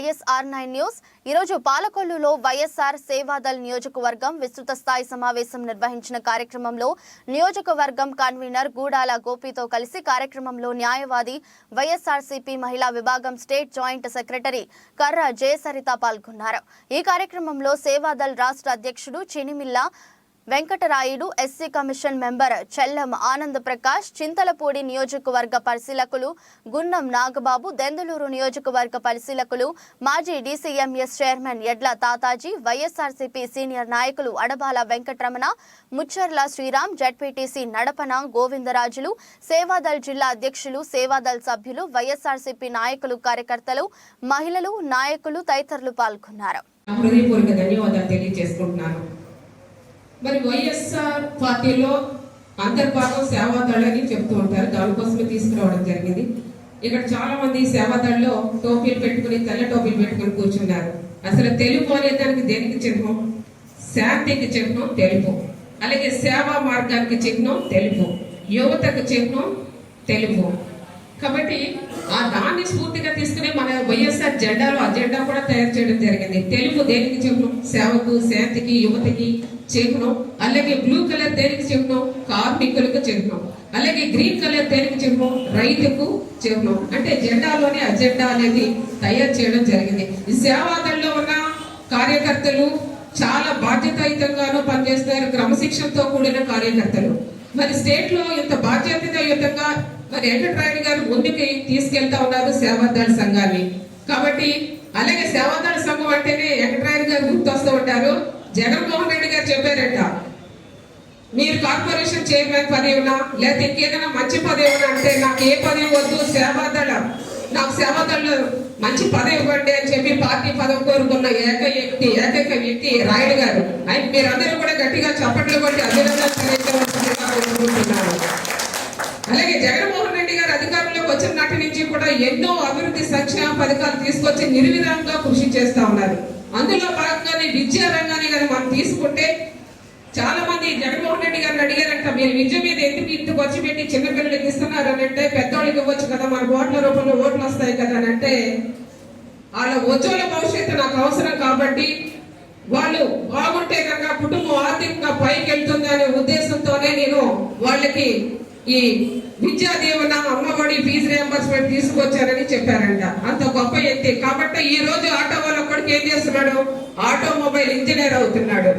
YSR nine news. ఈరోజు పాలకొల్లులో వైఎస్ఆర్ సేవాదల్ నియోజకవర్గం విస్తృత స్థాయి సమావేశం నిర్వహించిన కార్యక్రమంలో నియోజకవర్గం కన్వీనర్ గూడాల గోపితో కలిసి కార్యక్రమంలో న్యాయవాది వైఎస్ఆర్సీపీ మహిళా విభాగం స్టేట్ జాయింట్ సెక్రటరీ కర్ర జయసరిత పాల్గొన్నారు. ఈ కార్యక్రమంలో సేవాదల్ రాష్ట్ర అధ్యక్షుడు Chinimilla Venkatarayudu SC commission member Chellam Anand Prakash Chintalapudi నియోజకవర్గ పరిశీలకులు గున్నం నాగబాబు దెందులూరు నియోజకవర్గ పరిశీలకులు మాజీ డీసీఎంఎస్ చైర్మన్ ఎడ్ల తాతాజీ వైఎస్ఆర్సీపీ సీనియర్ నాయకులు అడబాల వెంకటరమణ ముచ్చర్ల శ్రీరామ్ జడ్పీటీసీ నడపన గోవిందరాజులు సేవాదల్ జిల్లా అధ్యక్షులు సేవాదల్ సభ్యులు వైఎస్ఆర్సీపీ నాయకులు కార్యకర్తలు మహిళలు నాయకులు తదితరులు పాల్గొన్నారు. హృదయపూర్వక ధన్యవాదాలు తెలియజేసుకుంటున్నాను. మరి వైఎస్ఆర్ పార్టీలో అంతర్భాగం సేవాదళని చెప్తూ ఉంటారు. దానికోసమే తీసుకురావడం జరిగింది. ఇక్కడ చాలా మంది సేవాదళలో టోపీలు పెట్టుకుని తెల్ల టోపీలు పెట్టుకుని కూర్చున్నారు. అసలు తెలుగు అనే దానికి దేనికి చిహ్నం? శాంతికి చిహ్నం తెలుపు. అలాగే సేవా మార్గానికి చిహ్నం తెలుపు. యువతకు చిహ్నం తెలుపు. కాబట్టి ఆ దాన్ని స్ఫూర్తిగా తీసుకుని మన వైఎస్ఆర్ జెండాలో ఆ జెండా కూడా తయారు చేయడం జరిగింది. తెలుగు దేనికి చిహ్నం? సేవకు శాంతికి యువతకి చిహ్నం అలాగే బ్లూ కలర్ దేనికి చిహ్నం కార్మికులకు చిహ్నం అలాగే గ్రీన్ కలర్ దేనికి చిహ్నం రైతుకు చిహ్నం అంటే జెండాలోనే అజెండా అనేది తయారు చేయడం జరిగింది. ఈ సేవాదల్లో ఉన్న కార్యకర్తలు చాలా బాధ్యతాయుతంగానూ పనిచేస్తారు క్రమశిక్షణతో కూడిన కార్యకర్తలు. మరి స్టేట్లో ఇంత బాధ్యతాయుతంగా మరి ఎంటర్ప్రైన్ గారు ముందుకు తీసుకెళ్తా ఉన్నారు సేవాదాల సంఘాన్ని. కాబట్టి అలాగే సేవాదాల సంఘం అంటేనే ఎంటర్ప్రైన్ గారు గుర్తొస్తూ ఉంటారు. జగన్మోహన్ రెడ్డి గారు చెప్పారట మీరు కార్పొరేషన్ చైర్మన్ పదవి ఉన్నా లేకపోతే ఇంకేదైనా మంచి పదవి అంటే నాకు ఏ పదవి వద్దు సేవాదళ నాకు సేవాదళ మంచి పదవి ఇవ్వండి అని చెప్పి పార్టీ పదవి కోరుకున్న ఏక వ్యక్తి ఏకైక వ్యక్తి రాయుడు గారు. ఆయన మీరందరూ కూడా గట్టిగా చప్పట్లు కొట్టి అభినందన అలాగే జగన్మోహన్ రెడ్డి గారు అధికారంలోకి వచ్చిన నాటి నుంచి కూడా ఎన్నో అభివృద్ధి సంక్షేమ పథకాలు తీసుకొచ్చి నిర్విరామంగా కృషి చేస్తా ఉన్నారు. అందులో భాగంగానే విద్యా రంగాన్ని తీసుకుంటే చాలా మంది జగన్మోహన్ రెడ్డి గారిని అడిగారంట మీరు విద్య మీద ఎందుకు ఇంటికి వచ్చి పెట్టి చిన్నపిల్లలకి ఇస్తున్నారు అని అంటే పెద్దోళ్ళకి ఇవ్వచ్చు కదా మన ఓట్ల రూపంలో ఓట్లు వస్తాయి కదా అని అంటే వాళ్ళ ఉజ్వల భవిష్యత్తు నాకు అవసరం కాబట్టి వాళ్ళు బాగుంటే కనుక కుటుంబం ఆర్థికంగా పైకి వెళ్తుంది అనే ఉద్దేశంతోనే నేను వాళ్ళకి ఈ విద్యా దీవెన అమ్మఒడి ఫీజు రియంబర్స్మెంట్ తీసుకొచ్చారని చెప్పారంట. అంత వ్యక్తి కాబట్టి ఈ రోజు ఆటో వాళ్ళ కొడుకు ఏం చేస్తున్నాడు? ఆటోమొబైల్ ఇంజనీర్ అవుతున్నాడు.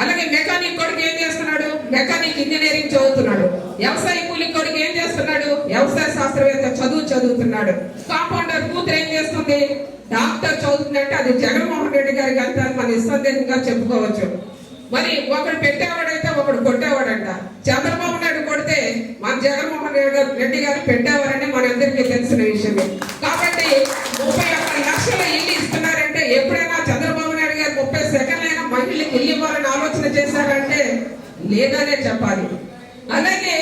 అలాగే మెకానిక్ కొడుకు ఏం చేస్తున్నాడు? మెకానిక్ ఇంజనీరింగ్ చదువుతున్నాడు. వ్యవసాయ కూలి కొడుకు ఏం చేస్తున్నాడు? వ్యవసాయ శాస్త్రవేత్త చదువు చదువుతున్నాడు. కాంపౌండర్ కూతురు ఏం చేస్తుంది? డాక్టర్ చదువుతుందంటే అది జగన్మోహన్ రెడ్డి గారికి అంతా మన నిస్సందేహంగా చెప్పుకోవచ్చు. మరి ఒకడు పెట్టేవాడైతే ఒకడు కొట్టేవాడంట. చంద్రబాబు నాయుడు కొడితే మన జగన్మోహన్ రెడ్డి గారు రెడ్డి గారు పెట్టేవారని మనందరికీ తెలిసిన విషయమే. కాబట్టి ముప్పై లక్షల ఇల్లు ఇస్తున్నారంటే ఎప్పుడైనా చంద్రబాబు నాయుడు గారు ముప్పై సెకండ్లు అయినా మహిళలకు ఇల్లు ఇవ్వాలని ఆలోచన చేశారంటే లేదనే చెప్పాలి. అలాగే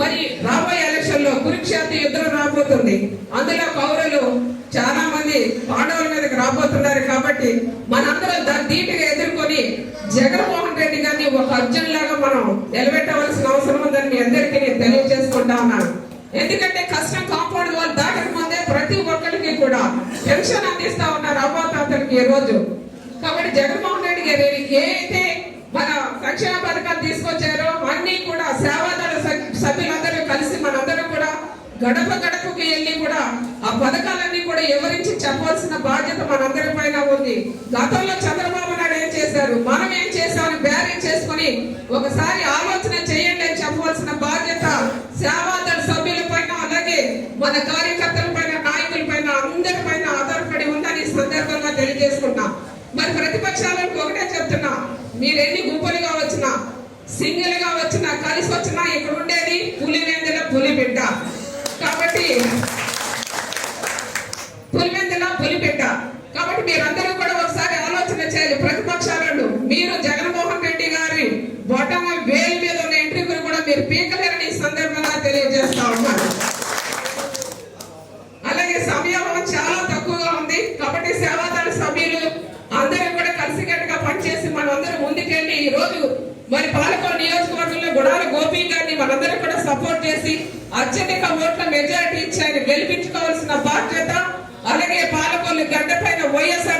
మరి రాబోయే ఎలక్షన్లో కురుక్షేత్ర యుద్ధం రాబోతుంది. అందులో కౌరవులు చాలా మంది పాండవుల మీదకి రాబోతున్నారు కాబట్టి మనందరం దాన్ని ధీటుగా ఎదుర్కొని జగన్మోహన్ రెడ్డి గారిని ఒక అర్జున్ లాగా మనం నిలబెట్టవలసిన అవసరం ఉందని మీ అందరికీ నేను తెలియజేసుకుంటా ఉన్నాను. ఎందుకంటే పెన్షన్ అందిస్తా ఉన్నారు అమ్మ అవ్వాతాతలకి ఈ రోజు కాబట్టి జగన్మోహన్ రెడ్డి గారు ఏదైతే మన సంక్షేమ పథకాలు తీసుకొచ్చారో అన్ని కూడా సేవాదళ సభ్యులందరూ కలిసి మనందరం కూడా గడప గడపకి వెళ్ళి కూడా ఆ పథకాలన్నీ కూడా వివరించి చెప్పాల్సిన బాధ్యత మనందరి పైన ఉంది. గతంలో చంద్రబాబు నాయుడు ఏం చేశారు? మనం ఏం చేశామని బ్యారేజ్ చేసుకుని ఒకసారి ఆలోచన చేయండి అని చెప్పవలసిన బాధ్యత సేవాదళ సభ్యుల పైన అలాగే మన కార్యకర్తల పైన నాయకుల పైన అందరి పైన ఆధారపడి ఉందని ఈ సందర్భంగా తెలియజేసుకుంటున్నాం మరి ప్రతిపక్షాలకు ఒకటే చెప్తున్నా మీరు ఎన్ని గుంపులుగా వచ్చిన సింగిల్గా వచ్చిన కలిసి వచ్చిన ఇక్కడ ఉండేది పులివెందుల పులి బిడ్డ. కాబట్టి పులివెందుల పులి బిడ్డ. కాబట్టి మీరందరూ కూడా ఒకసారి ఆలోచన చేయాలి ప్రతిపక్షాలను మీరు జగన్మోహన్ రెడ్డి గారి బొటమ వేలు మీద ఉన్న ఎంట్రీకులు కూడా మీరు పీకలేరని ఈ సందర్భంగా తెలియజేస్తా ఉన్నాను అలాగే సమయం చాలా తక్కువగా ఉంది కాబట్టి సేవాదార సభ్యులు అందరూ కూడా కలిసికట్టుగా పనిచేసి మనందరం ముందుకెళ్ళి ఈ రోజు మరి పాలకొండ నియోజకవర్గంలో గుడాల గోపి గారిని మనందరం కూడా సపోర్ట్ చేసి అత్యధిక ఓట్ల మెజారిటీ ఇచ్చి ఆయన గెలిపించుకోవాల్సిన బాధ్యత అలాగే పాలకొల్లు గడ్డ పైన వైఎస్ఆర్